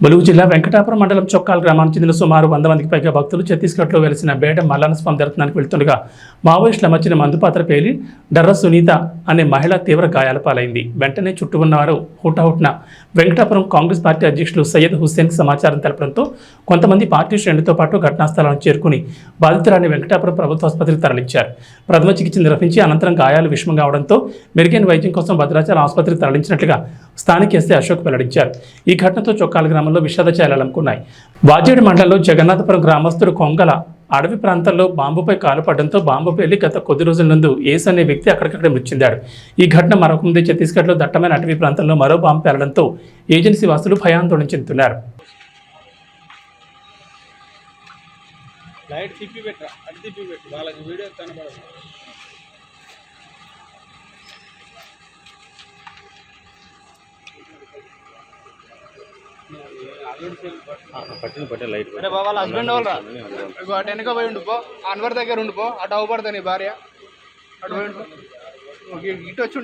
ములుగు జిల్లా వెంకటాపురం మండలం చొక్కాల గ్రామానికి చెందిన సుమారు వంద మందికి పైగా భక్తులు ఛత్తీస్గఢ్లో వెలిసిన బేట మల్లన్న స్వామి దర్శనానికి వెళ్తుండగా మావోయిస్టుల మధ్యన మందుపాత్ర పేలి డర్ర సునీత అనే మహిళ తీవ్ర గాయాల పాలైంది. వెంటనే చుట్టూ ఉన్నవారు హుటాహుట్న వెంకటాపురం కాంగ్రెస్ పార్టీ అధ్యక్షులు సయ్యద్ హుస్సేన్కి సమాచారం తెలపడంతో కొంతమంది పార్టీ శ్రేణులతో పాటు ఘటనా స్థలానికి చేరుకుని బాధితురాన్ని వెంకటాపురం ప్రభుత్వ ఆసుపత్రికి తరలించారు. ప్రథమ చికిత్స నిర్వహించి అనంతరం గాయాలు విషమం కావడంతో మెరుగైన వైద్యం కోసం భద్రాచలం ఆసుపత్రికి తరలించినట్లుగా స్థానిక ఎస్ఐ అశోక్ వెల్లడించారు. ఈ ఘటనతో చొక్కాల గ్రామంలో విషాద చేయాలనుకున్నాయి వాజేడు మండలంలో జగన్నాథపురం గ్రామస్తుడు కొంగల అడవి ప్రాంతంలో బాంబుపై కాలుపడడంతో బాంబు పేలి గత కొద్ది రోజుల నందు ఏస్ అనే వ్యక్తి అక్కడికక్కడే మృతి చెందాడు ఈ ఘటన మరొక ముందే ఛత్తీస్గఢ్లో దట్టమైన అటవీ ప్రాంతంలో మరో బాంబు పేలడంతో ఏజెన్సీ వాసులు భయాందోళన చెందుతున్నారు. లైట్ తిప్పి పెట్టరా? అటు తిప్పి పెట్టి. వాళ్ళకి వీడియో కనబడదు. పట్టిన పట్టిన లైట్ అరే బాబా వాళ్ళ హస్బెండ్ వాళ్ళరా ఇగో అటు వెనక పోయి ఉండిపో అన్వర్ దగ్గర ఉండిపో అటు అవ్వబడతా నీ భార్య. అటు పోయి ఉండిపో ఇటు వచ్చి